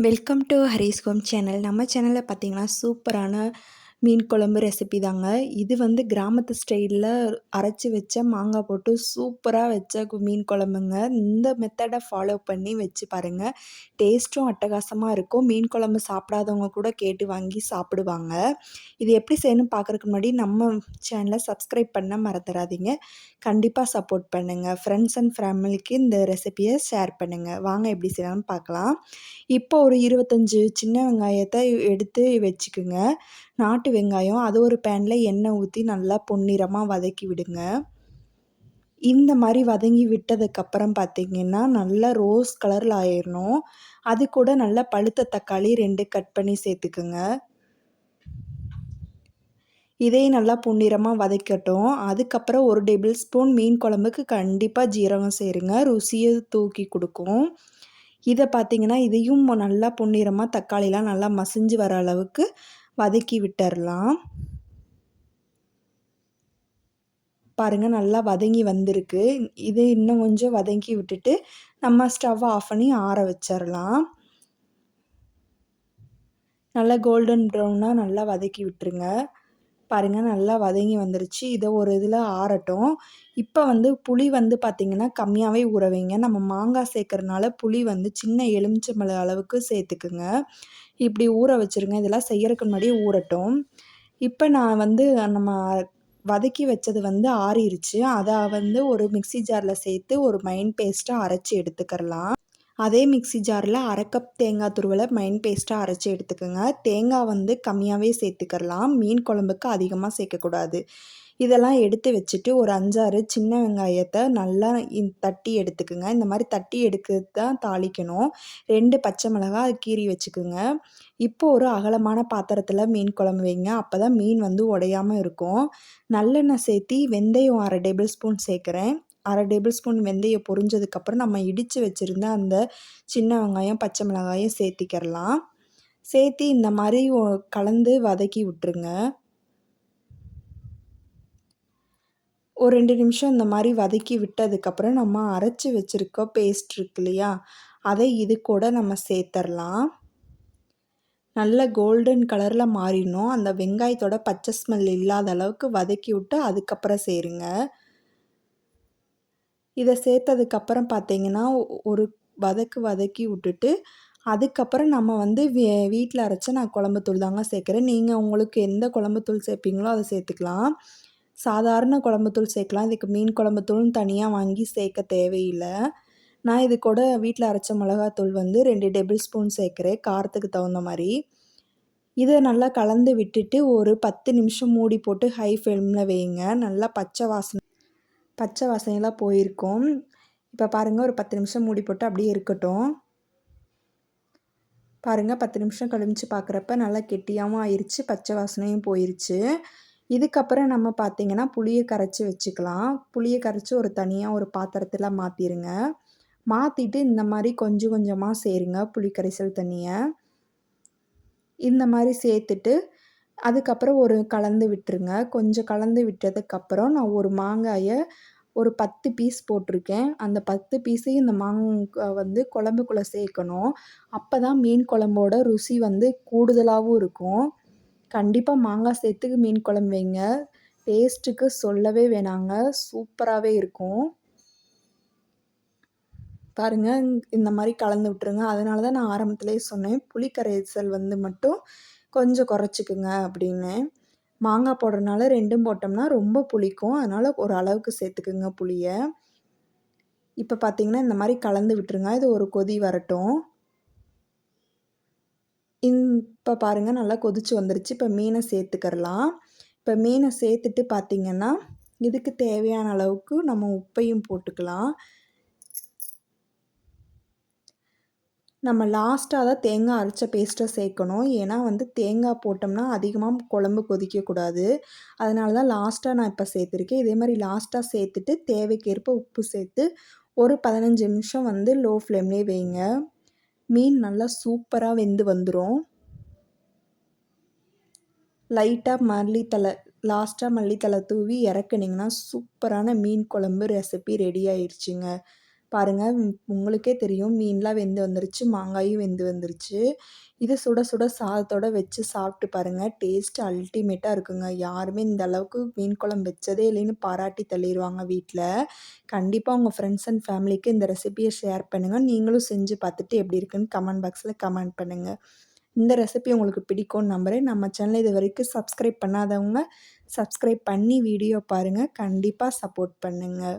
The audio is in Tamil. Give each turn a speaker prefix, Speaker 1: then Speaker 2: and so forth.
Speaker 1: Welcome to Haris home channel நம்ம சேனலில் பார்த்தீங்கன்னா சூப்பரான மீன் குழம்பு ரெசிபி தாங்க. இது வந்து கிராமத்து ஸ்டைலில் அரைச்சி வச்ச மாங்காய் போட்டு சூப்பராக வச்ச கு- மீன் குழம்புங்க. இந்த மெத்தடை ஃபாலோ பண்ணி வச்சு பாருங்கள் டேஸ்ட்டும் அட்டகாசமாக இருக்கும். மீன் குழம்பு சாப்பிடாதவங்க கூட கேட்டு வாங்கி சாப்பிடுவாங்க. இது எப்படி செய்யணும் பார்க்குறதுக்கு முன்னாடி நம்ம சேனலை சப்ஸ்கிரைப் பண்ண மறந்துடாதீங்க கண்டிப்பாக சப்போர்ட் பண்ணுங்கள் ஃப்ரெண்ட்ஸ் அண்ட் ஃபேமிலிக்கு இந்த ரெசிபியை ஷேர் பண்ணுங்கள் வாங்க எப்படி செய்யலாம்னு பார்க்கலாம் இப்போ ஒரு இருபத்தஞ்சு சின்ன வெங்காயத்தை எடுத்து வச்சுக்குங்க. நாட்டு வெங்காயம் அது ஒரு பேனில் எண்ணெய் ஊற்றி நல்லா பொன்னிறமாக வதக்கி விடுங்க. இந்த மாதிரி வதங்கி விட்டதுக்கப்புறம் பார்த்திங்கன்னா நல்லா ரோஸ் கலரில் ஆயிடணும் அது கூட நல்லா பழுத்த தக்காளி ரெண்டு கட் பண்ணி சேர்த்துக்குங்க. இதையும் நல்லா பொன்னிறமாக வதக்கட்டும். அதுக்கப்புறம் ஒரு டேபிள் ஸ்பூன் மீன் குழம்புக்கு கண்டிப்பாக ஜீரகம் சேருங்க. ருசியை தூக்கி கொடுக்கும். இதை பார்த்திங்கன்னா இதையும் நல்லா பொன்னிறமாக தக்காளிலாம் நல்லா மசிஞ்சு வர அளவுக்கு வதக்கி விட்டுறலாம். பாருங்கள் நல்லா வதங்கி வந்திருக்கு. இது இன்னும் கொஞ்சம் வதங்கி விட்டுட்டு நம்ம ஸ்டவ் ஆஃப் பண்ணி ஆற வச்சிடலாம் நல்லா கோல்டன் ப்ரௌனாக நல்லா வதக்கி விட்டுருங்க. பாருங்கள் நல்லா வதங்கி வந்துருச்சு. இதை ஒரு இதில் ஆறட்டும். இப்போ வந்து புளி வந்து பார்த்திங்கன்னா கம்மியாகவே உறவைங்க நம்ம மாங்காய் சேர்க்குறனால புளி வந்து சின்ன எலுமிச்சம்பழ அளவுக்கு சேர்த்துக்குங்க. இப்படி ஊற வச்சுருங்க. இதெல்லாம் செய்யறதுக்கு முன்னாடியே ஊறட்டும். இப்போ நான் வந்து நம்ம வதக்கி வச்சது வந்து ஆறிடுச்சு அதை வந்து ஒரு மிக்சி ஜாரில் சேர்த்து ஒரு மைண்ட் பேஸ்ட்டாக அரைச்சி எடுத்துக்கிறலாம். அதே மிக்சி ஜாரில் அரை கப் தேங்காய் துருவலை மைன் பேஸ்ட்டாக அரைச்சி எடுத்துக்கோங்க. தேங்காய் வந்து கம்மியாகவே சேர்த்துக்கிறலாம். மீன் குழம்புக்கு அதிகமாக சேர்க்கக்கூடாது. இதெல்லாம் எடுத்து வச்சுட்டு ஒரு அஞ்சாறு சின்ன வெங்காயத்தை நல்லா தட்டி எடுத்துக்கோங்க. இந்த மாதிரி தட்டி எடுக்க தான் தாளிக்கணும். ரெண்டு பச்சை மிளகா அது கீறி வச்சுக்கோங்க. இப்போ ஒரு அகலமான பாத்திரத்தில் மீன் குழம்பு வைங்க. அப்போ தான் மீன் வந்து உடையாமல் இருக்கும். நல்லெண்ணெய் சேர்த்தி வெந்தயம் அரை டேபிள் ஸ்பூன் சேர்க்குறேன். அரை டேபிள் ஸ்பூன் வெந்தயம் பொரிஞ்சதுக்கப்புறம் நம்ம இடித்து வச்சுருந்த அந்த சின்ன வெங்காயம் பச்சை மிளகாயும் சேர்த்திக்கிறலாம். சேர்த்தி இந்த மாதிரி கலந்து வதக்கி விட்டுருங்க. ஒரு ரெண்டு நிமிஷம் இந்த மாதிரி வதக்கி விட்டதுக்கப்புறம் நம்ம அரைச்சி வச்சுருக்க பேஸ்ட் இருக்கு இல்லையா அதை இது கூட நம்ம சேர்த்துடலாம் நல்ல கோல்டன் கலரில் மாறிடணும். அந்த வெங்காயத்தோட பச்சை ஸ்மெல் இல்லாத அளவுக்கு வதக்கி விட்டு அதுக்கப்புறம் சேருங்க. இதை சேர்த்ததுக்கப்புறம் பார்த்தீங்கன்னா ஒரு வதக்கு வதக்கி விட்டுட்டு அதுக்கப்புறம் நம்ம வந்து வீ வீட்டில் அரைச்ச நான் குழம்புத்தூள் தாங்க சேர்க்குறேன். நீங்கள் உங்களுக்கு எந்த குழம்புத்தூள் சேர்ப்பீங்களோ அதை சேர்த்துக்கலாம். சாதாரண குழம்புத்தூள் சேர்க்கலாம். இதுக்கு மீன் குழம்புத்தூளும் தனியாக வாங்கி சேர்க்க தேவையில்லை. நான் இது கூட வீட்டில் அரைச்ச மிளகாத்தூள் வந்து ரெண்டு டேபிள் ஸ்பூன் சேர்க்குறேன். காரத்துக்கு தகுந்த மாதிரி. இதை நல்லா கலந்து விட்டுட்டு ஒரு பத்து நிமிஷம் மூடி போட்டு ஹை ஃப்ளேமில் வைங்க. நல்லா பச்சை வாசனை பச்சை வாசனையெல்லாம் போயிருக்கும். இப்போ பாருங்கள் ஒரு பத்து நிமிஷம் மூடி போட்டு அப்படியே இருக்கட்டும். பாருங்கள் பத்து நிமிஷம் கழிச்சு பார்க்குறப்ப நல்லா கெட்டியாகவும் ஆயிடுச்சு பச்சை வாசனையும் போயிருச்சு. இதுக்கப்புறம் நம்ம பார்த்திங்கன்னா புளியை கரைச்சி வச்சுக்கலாம். புளியை கரைச்சி ஒரு தனியாக ஒரு பாத்திரத்தில் மாற்றிடுங்க மாற்றிட்டு இந்த மாதிரி கொஞ்சம் கொஞ்சமாக சேருங்க புளி கரைசல் தண்ணியை. இந்த மாதிரி சேர்த்துட்டு அதுக்கப்புறம் ஒரு கலந்து விட்டுருங்க. கொஞ்சம் கலந்து விட்டதுக்கப்புறம் நான் ஒரு மாங்காயை ஒரு பத்து பீஸ் போட்டிருக்கேன். அந்த பத்து பீஸையும் இந்த மாங்காய் வந்து குழம்புக்குள்ளே சேர்க்கணும். அப்போ தான் மீன் குழம்போட ருசி வந்து கூடுதலாகவும் இருக்கும். கண்டிப்பாக மாங்காய் சேர்த்து மீன் குழம்பு வைங்க. டேஸ்ட்டுக்கு சொல்லவே வேணாங்க. சூப்பராகவே இருக்கும். பாருங்கள் இந்த மாதிரி கலந்து விட்டுருங்க. அதனால தான் நான் ஆரம்பத்துலேயே சொன்னேன். புளிக்கரைசல் வந்து மட்டும் கொஞ்சம் குறைச்சிக்குங்க அப்படின்னு. மாங்காய் போடுறதுனால ரெண்டும் போட்டோம்னா ரொம்ப புளிக்கும். அதனால் ஒரு அளவுக்கு சேர்த்துக்குங்க புளியை. இப்போ பார்த்தீங்கன்னா இந்த மாதிரி கலந்து விட்டுருங்க. இது ஒரு கொதி வரட்டும். இப்போ பாருங்கள் நல்லா கொதிச்சு வந்துருச்சு. இப்போ மீனை சேர்த்துக்கிறலாம். இப்போ மீனை சேர்த்துட்டு பார்த்திங்கன்னா இதுக்கு தேவையான அளவுக்கு நம்ம உப்பையும் போட்டுக்கலாம். நம்ம லாஸ்ட்டாக தான் தேங்காய் அரைச்ச பேஸ்ட்டை சேர்க்கணும். ஏன்னா வந்து தேங்காய் போட்டோம்னா அதிகமாக குழம்பு கொதிக்கக்கூடாது. அதனால தான் லாஸ்ட்டாக நான் இப்போ சேர்த்துருக்கேன். இதே மாதிரி லாஸ்ட்டாக சேர்த்துட்டு தேவைக்கேற்ப உப்பு சேர்த்து ஒரு பதினஞ்சு நிமிஷம் வந்து லோ ஃப்ளேம்லேயே வைங்க. மீன் நல்லா சூப்பராக வெந்து வந்துடும் லைட்டாக மல்லித்தலை லாஸ்ட்டாக மல்லித்தலை தூவி இறக்குனிங்கன்னா சூப்பரான மீன் குழம்பு ரெசிபி ரெடி ஆயிடுச்சுங்க பாருங்கள் உங்களுக்கே தெரியும். மீன்லாம் வெந்து வந்துருச்சு மாங்காயும் வெந்து வந்துருச்சு. இது சுட சுட சாதத்தோட வச்சு சாப்பிட்டு பாருங்கள் டேஸ்ட் அல்டிமேட்டாக இருக்குங்க. யாருமே இந்த அளவுக்கு மீன் குழம்பு வச்சதே இல்லைன்னு பாராட்டி தள்ளிடுவாங்க வீட்டில் கண்டிப்பாக உங்கள் ஃப்ரெண்ட்ஸ் அண்ட் ஃபேமிலிக்கு இந்த ரெசிபியை ஷேர் பண்ணுங்கள் நீங்களும் செஞ்சு பார்த்துட்டு எப்படி இருக்குன்னு கமெண்ட் பாக்ஸில் கமெண்ட் பண்ணுங்கள் இந்த ரெசிபி உங்களுக்கு பிடிக்கும்னு நம்புகிறேன் நம்ம சேனல் இது வரைக்கும் சப்ஸ்கிரைப் பண்ணாதவங்க சப்ஸ்கிரைப் பண்ணி வீடியோ பாருங்கள் கண்டிப்பாக சப்போர்ட் பண்ணுங்கள்